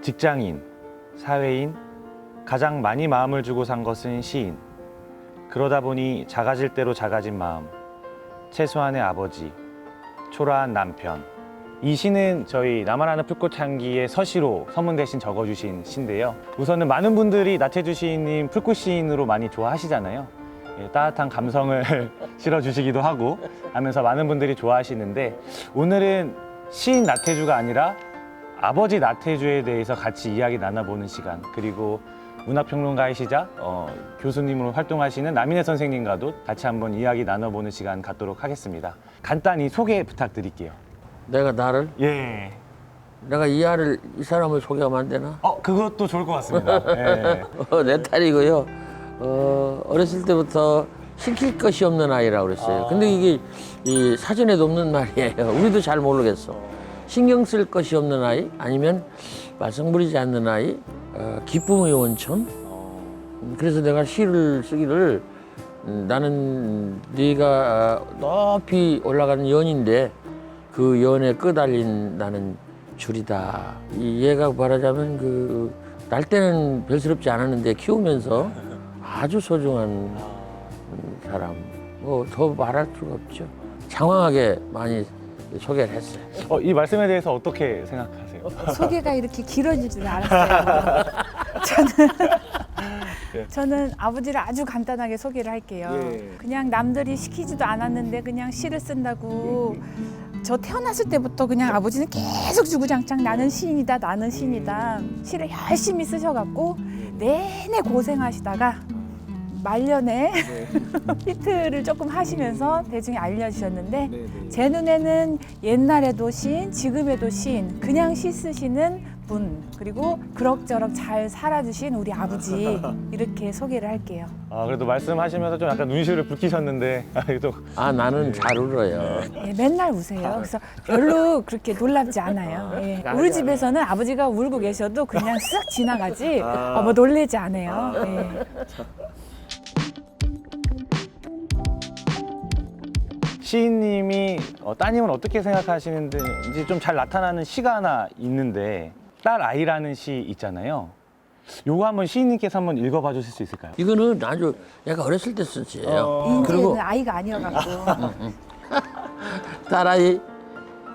직장인, 사회인, 가장 많이 마음을 주고 산 것은 시인. 그러다 보니 작아질 대로 작아진 마음, 최소한의 아버지, 초라한 남편. 이 시는 저희 나만하는 풀꽃 향기의 서시로 서문 대신 적어주신 시인데요. 우선은 많은 분들이 나태주 시인님 풀꽃 시인으로 많이 좋아하시잖아요. 예, 따뜻한 감성을 실어주시기도 하고 하면서 많은 분들이 좋아하시는데 오늘은 시인 나태주가 아니라 아버지 나태주에 대해서 같이 이야기 나눠보는 시간 그리고 문학평론가이시자 어, 교수님으로 활동하시는 남인혜 선생님과도 같이 한번 이야기 나눠보는 시간 갖도록 하겠습니다. 간단히 소개 부탁드릴게요. 내가 나를 예. 내가 이 아를 이 사람을 소개하면 안 되나? 어 그것도 좋을 것 같습니다. 예. 어, 내 딸이고요. 어, 어렸을 때부터 시킬 것이 없는 아이라고 그랬어요. 근데 이게 이 사전에도 없는 말이에요. 우리도 잘 모르겠어. 신경 쓸 것이 없는 아이, 아니면 말썽 부리지 않는 아이, 어, 기쁨의 원천. 음, 그래서 내가 시를 쓰기를 음, 나는 네가 어, 높이 올라가는 연인데 그 연에 끄달린 나는 줄이다. 이 얘가 말하자면 그 날 때는 별스럽지 않았는데 키우면서 아주 소중한 음, 사람. 뭐 더 말할 수가 없죠. 장황하게 많이 소개를 했어요. 어, 이 말씀에 대해서 어떻게 생각하세요? 소개가 이렇게 길어질 줄 알았어요. 저는 저는 아버지를 아주 간단하게 소개를 할게요. 예. 그냥 남들이 시키지도 않았는데 그냥 시를 쓴다고 저 태어났을 때부터 그냥 아버지는 계속 주구장창 나는 시인이다 나는 시인이다 시를 열심히 쓰셔갖고 내내 고생하시다가 말년에 히트를 조금 하시면서 대중에 알려주셨는데 제 눈에는 옛날에도 시인, 지금에도 시인, 그냥 시 쓰시는 분, 그리고 그럭저럭 잘 살아주신 우리 아버지 이렇게 소개를 할게요. 아 그래도 말씀하시면서 좀 약간 눈시울을 붉히셨는데 아, 또 아 나는 잘 울어요. 예, 맨날 우세요. 그래서 별로 그렇게 놀랍지 않아요. 예. 우리 집에서는 아버지가 울고 계셔도 그냥 쓱 지나가지 어, 뭐 놀래지 않아요. 예. 시인님이 어, 따님을 어떻게 생각하시는지 좀 잘 나타나는 시가 하나 있는데 딸 아이라는 시 있잖아요. 요거 한번 시인님께서 한번 읽어봐 주실 수 있을까요? 이거는 아주 얘가 어렸을 때 쓴 시예요. 이제는 그리고 아이가 아니어갖고 딸아이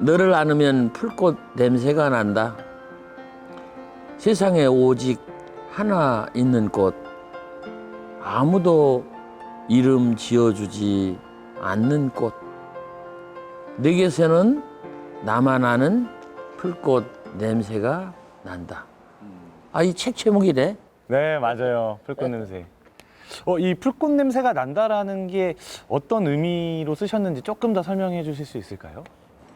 너를 안으면 풀꽃 냄새가 난다. 세상에 오직 하나 있는 꽃 아무도 이름 지어주지 않는 꽃 내게서는 나만 아는 풀꽃 냄새가 난다. 아 이 책 제목이래. 네 맞아요. 풀꽃 냄새. 어, 이 풀꽃 냄새가 난다라는 게 어떤 의미로 쓰셨는지 조금 더 설명해 주실 수 있을까요?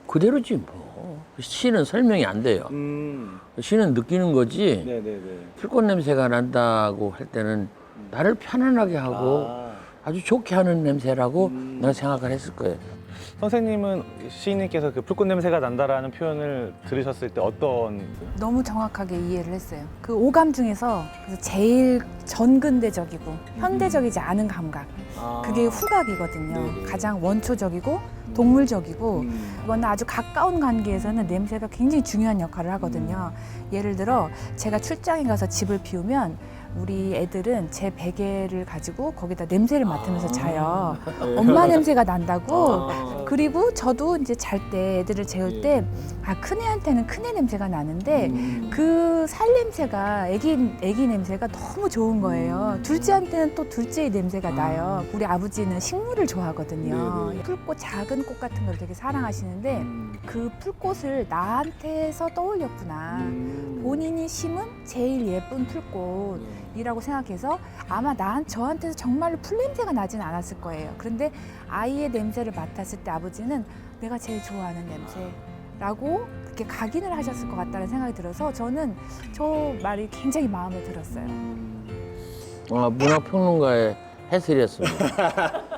그대로지 뭐. 시는 설명이 안 돼요. 음, 시는 느끼는 거지. 네네네. 풀꽃 냄새가 난다고 할 때는 나를 편안하게 하고 아. 주 좋게 하는 냄새라고 내가 생각을 했을 거예요. 선생님은 시인님께서 그 풀꽃 냄새가 난다라는 표현을 들으셨을 때 어떤 너무 정확하게 이해를 했어요. 그 오감 중에서 그래서 제일 전근대적이고 현대적이지 않은 감각. 그게 후각이거든요. 가장 원초적이고 동물적이고 이거는 아주 가까운 관계에서는 냄새가 굉장히 중요한 역할을 하거든요. 예를 들어 제가 출장에 가서 집을 비우면 우리 애들은 제 베개를 가지고 거기다 냄새를 맡으면서 자요. 엄마 냄새가 난다고. 그리고 저도 이제 잘 때 애들을 재울 때 아 큰애한테는 큰애 냄새가 나는데 그 살 냄새가 애기 애기 냄새가 너무 좋은 거예요. 둘째한테는 또 둘째의 냄새가 나요. 우리 아버지는 식물을 좋아하거든요. 풀꽃 작은 꽃 같은 걸 되게 사랑하시는데 그 풀꽃을 나한테서 떠올렸구나. 본인이 심은 제일 예쁜 풀꽃 이라고 생각해서 아마 나 저한테서 정말로 풀 냄새가 나진 않았을 거예요. 그런데 아이의 냄새를 맡았을 때 아버지는 내가 제일 좋아하는 냄새라고 그렇게 각인을 하셨을 것 같다는 생각이 들어서 저는 저 말이 굉장히 마음에 들었어요. 어, 문학평론가의 해설이었습니다.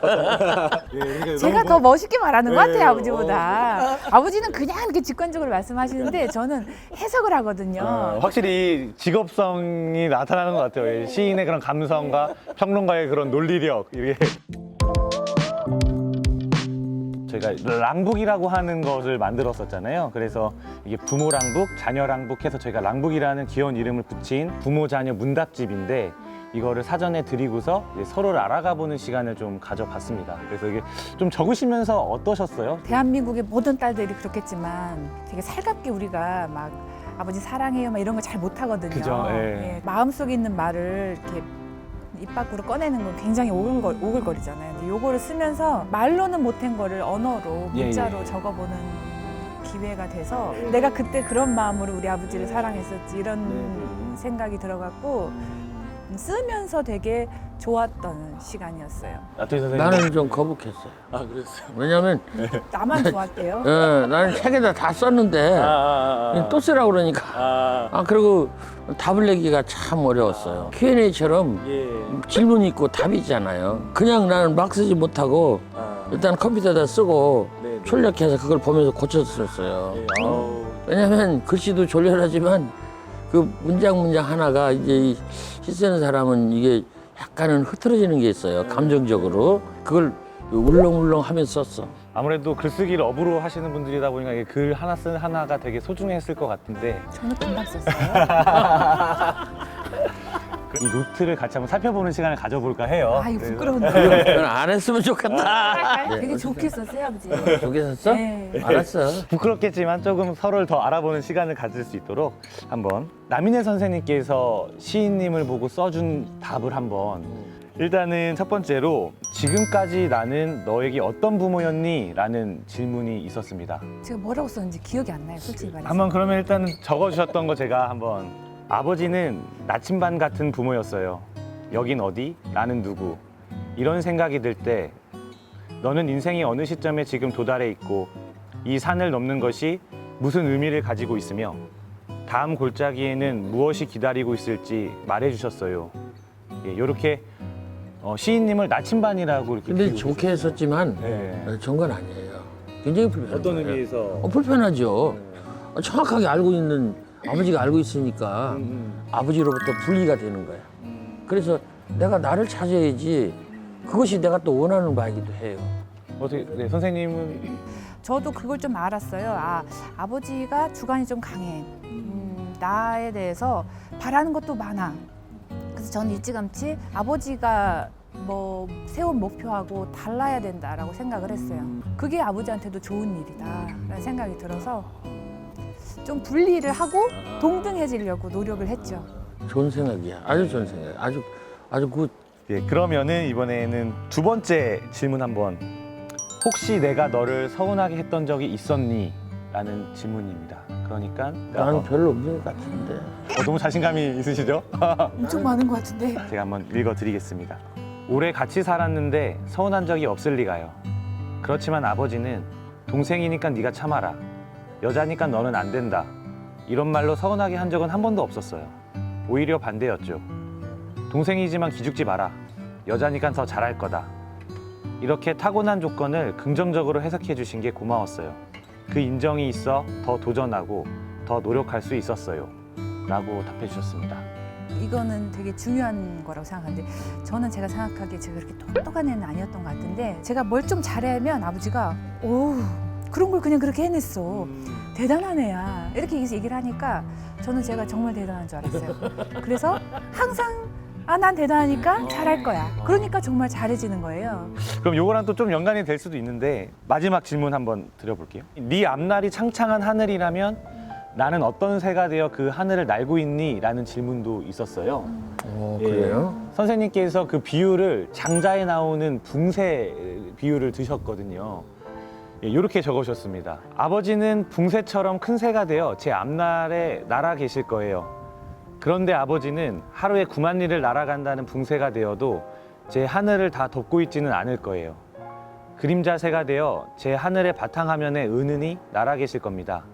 제가 더 멋있게 말하는 것 같아요, 아버지보다. 아버지는 그냥 이렇게 직관적으로 말씀하시는데 저는 해석을 하거든요. 어, 확실히 직업성이 나타나는 것 같아요. 이 시인의 그런 감성과 평론가의 그런 논리력 이게 저희가 랑북이라고 하는 것을 만들었었잖아요. 그래서 이게 부모 랑북, 자녀 랑북 해서 저희가 랑북이라는 귀여운 이름을 붙인 부모 자녀 문답집인데 이거를 사전에 드리고서 서로를 알아가 보는 시간을 좀 가져봤습니다. 그래서 이게 좀 적으시면서 어떠셨어요? 대한민국의 모든 딸들이 그렇겠지만 되게 살갑게 우리가 막 아버지 사랑해요 막 이런 거잘 못하거든요. 그죠, 예. 마음속에 있는 말을 이렇게 입 밖으로 꺼내는 건 굉장히 오글거, 오글거리잖아요. 근데 요거를 쓰면서 말로는 못한 거를 언어로 예, 문자로 예. 적어보는 기회가 돼서 내가 그때 그런 마음으로 우리 아버지를 사랑했었지 이런 네, 생각이 들어갔고 쓰면서 되게 좋았던 시간이었어요. 선생님. 나는 좀 거북했어요. 아 그랬어요. 왜냐면 나만 좋았대요. 어, 나는 책에다 다 썼는데 아, 또 쓰라고 그러니까 아, 아 그리고 답을 내기가 참 어려웠어요. Q&A처럼 예. 질문이 있고 답이 있잖아요. 그냥 나는 막 쓰지 못하고 아, 일단 컴퓨터에다 쓰고 네, 네. 출력해서 그걸 보면서 고쳤었어요. 예, 아우. 왜냐면 글씨도 졸렬하지만 그 문장 문장 하나가 이제 이 시쓰는 사람은 이게 약간은 흐트러지는 게 있어요. 감정적으로 그걸 울렁울렁 하면서 썼어. 아무래도 글쓰기를 업으로 하시는 분들이다 보니까 이게 글 하나 쓴 하나가 되게 소중했을 것 같은데 저는 금방 썼어요. 이 노트를 같이 한번 살펴보는 시간을 가져볼까 해요. 아, 이거 그래서- 부끄러운데. 그건 안 했으면 좋겠다. 네. 되게 좋게 썼어요, 아버지. 저기 썼어? 네. 알았어. 부끄럽겠지만 조금 서로를 더 알아보는 시간을 가질 수 있도록 한번 남인혜 선생님께서 시인님을 보고 써준 답을 한번 일단은 첫 번째로 지금까지 나는 너에게 어떤 부모였니? 라는 질문이 있었습니다. 제가 뭐라고 썼는지 기억이 안 나요, 솔직히 말해서. 한번 그러면 일단은 적어주셨던 거 제가 한번 아버지는 나침반 같은 부모였어요. 여긴 어디? 나는 누구? 이런 생각이 들 때 너는 인생의 어느 시점에 지금 도달해 있고 이 산을 넘는 것이 무슨 의미를 가지고 있으며 다음 골짜기에는 무엇이 기다리고 있을지 말해 주셨어요. 예, 이렇게 어, 시인님을 나침반이라고 이렇게 근데 좋게 했었지만 네. 어, 좋은 건 아니에요. 굉장히 불편해요. 어떤 의미에서? 어, 불편하죠. 어, 정확하게 알고 있는 아버지가 알고 있으니까 음, 아버지로부터 분리가 되는 거야. 음. 그래서 내가 나를 찾아야지 그것이 내가 또 원하는 바이기도 해요. 어떻게 네, 선생님은 저도 그걸 좀 알았어요. 아, 아버지가 주관이 좀 강해. 음, 나에 대해서 바라는 것도 많아. 그래서 저는 일찌감치 아버지가 뭐 세운 목표하고 달라야 된다라고 생각을 했어요. 그게 아버지한테도 좋은 일이다라는 생각이 들어서 좀 분리를 하고 동등해지려고 노력을 했죠. 좋은 생각이야. 아주 좋은 생각. 아주 아주 굿. 예, 그러면은 이번에는 두 번째 질문 한번 혹시 내가 너를 서운하게 했던 적이 있었니? 라는 질문입니다. 그러니까 나는 어, 별로 없는 것 같은데. 어, 너무 자신감이 있으시죠? 엄청 많은 것 같은데. 제가 한번 읽어드리겠습니다. 오래 같이 살았는데 서운한 적이 없을 리가요. 그렇지만 아버지는 동생이니까 네가 참아라. 여자니까 너는 안 된다. 이런 말로 서운하게 한 적은 한 번도 없었어요. 오히려 반대였죠. 동생이지만 기죽지 마라. 여자니까 더 잘할 거다. 이렇게 타고난 조건을 긍정적으로 해석해 주신 게 고마웠어요. 그 인정이 있어 더 도전하고 더 노력할 수 있었어요. 라고 답해 주셨습니다. 이거는 되게 중요한 거라고 생각하는데 저는 제가 생각하기에 제가 그렇게 똑똑한 애는 아니었던 것 같은데 제가 뭘 좀 잘하면 아버지가 오 그런 걸 그냥 그렇게 해냈어 대단한 애야 이렇게 얘기를 하니까 저는 제가 정말 대단한 줄 알았어요 그래서 항상 아 난 대단하니까 잘할 거야 그러니까 정말 잘해지는 거예요 그럼 요거랑 또 좀 연관이 될 수도 있는데 마지막 질문 한번 드려볼게요. 네 앞날이 창창한 하늘이라면 나는 어떤 새가 되어 그 하늘을 날고 있니? 라는 질문도 있었어요. 어 예. 그래요? 선생님께서 그 비유를 장자에 나오는 붕새 비유를 드셨거든요. 예, 이렇게 적으셨습니다. 아버지는 붕새처럼 큰 새가 되어 제 앞날에 날아 계실 거예요. 그런데 아버지는 하루에 9만 리를 날아간다는 붕새가 되어도 제 하늘을 다 덮고 있지는 않을 거예요. 그림자 새가 되어 제 하늘의 바탕화면에 은은히 날아 계실 겁니다.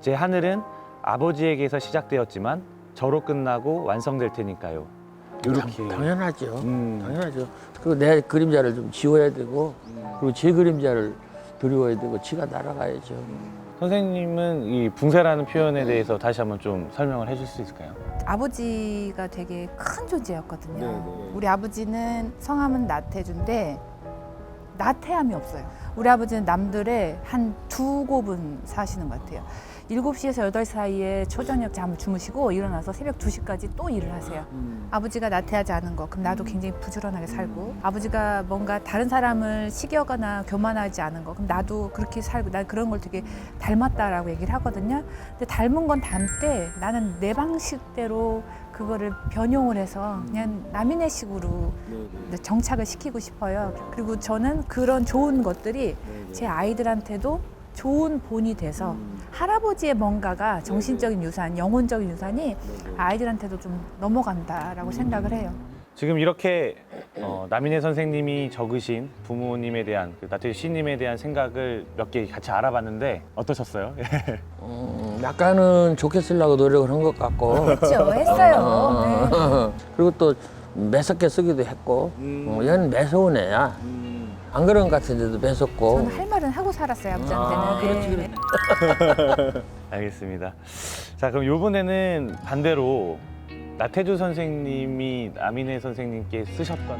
제 하늘은 아버지에게서 시작되었지만 저로 끝나고 완성될 테니까요. 이렇게. 당 연하죠. 음. 당연하죠. 그리고 내 그림자를 좀 지워야 되고 그리고 제 그림자를 드리워야 되고 지가 날아가야죠. 선생님은 이 붕세라는 표현에 대해서 다시 한번 좀 설명을 해줄 수 있을까요? 아버지가 되게 큰 존재였거든요. 네, 네. 우리 아버지는 성함은 나태주인데 나태함이 없어요. 우리 아버지는 남들의 한 두 곱은 사시는 것 같아요. 7시에서 8시 사이에 초저녁 잠을 주무시고 일어나서 새벽 2시까지 또 일을 하세요. 아버지가 나태하지 않은 거, 그럼 나도 굉장히 부지런하게 살고, 아버지가 뭔가 다른 사람을 시기하거나 교만하지 않은 거, 그럼 나도 그렇게 살고, 난 그런 걸 되게 닮았다라고 얘기를 하거든요. 근데 닮은 건 닮되 나는 내 방식대로 그거를 변용을 해서 그냥 남인의 식으로 이제 정착을 시키고 싶어요. 그리고 저는 그런 좋은 것들이 제 아이들한테도 좋은 본이 돼서 할아버지의 뭔가가 정신적인 유산, 영혼적인 유산이 아이들한테도 좀 넘어간다라고 생각을 해요. 지금 이렇게 어, 남인혜 선생님이 적으신 부모님에 대한 그 나태주 시님에 대한 생각을 몇 개 같이 알아봤는데 어떠셨어요? 음, 약간은 좋게 쓰려고 노력을 한 것 같고. 그렇죠, 했어요. 네. 어, 그리고 또 매섭게 쓰기도 했고. 어, 얘는 매서운 애야 안 그런 것 같은데도 매섭고 저는 할 말은 하고 살았어요 아버지한테는. 아, 그렇지, 네. 그렇지. 알겠습니다. 자 그럼 이번에는 반대로 나태주 선생님이 남인혜 선생님께 쓰셨던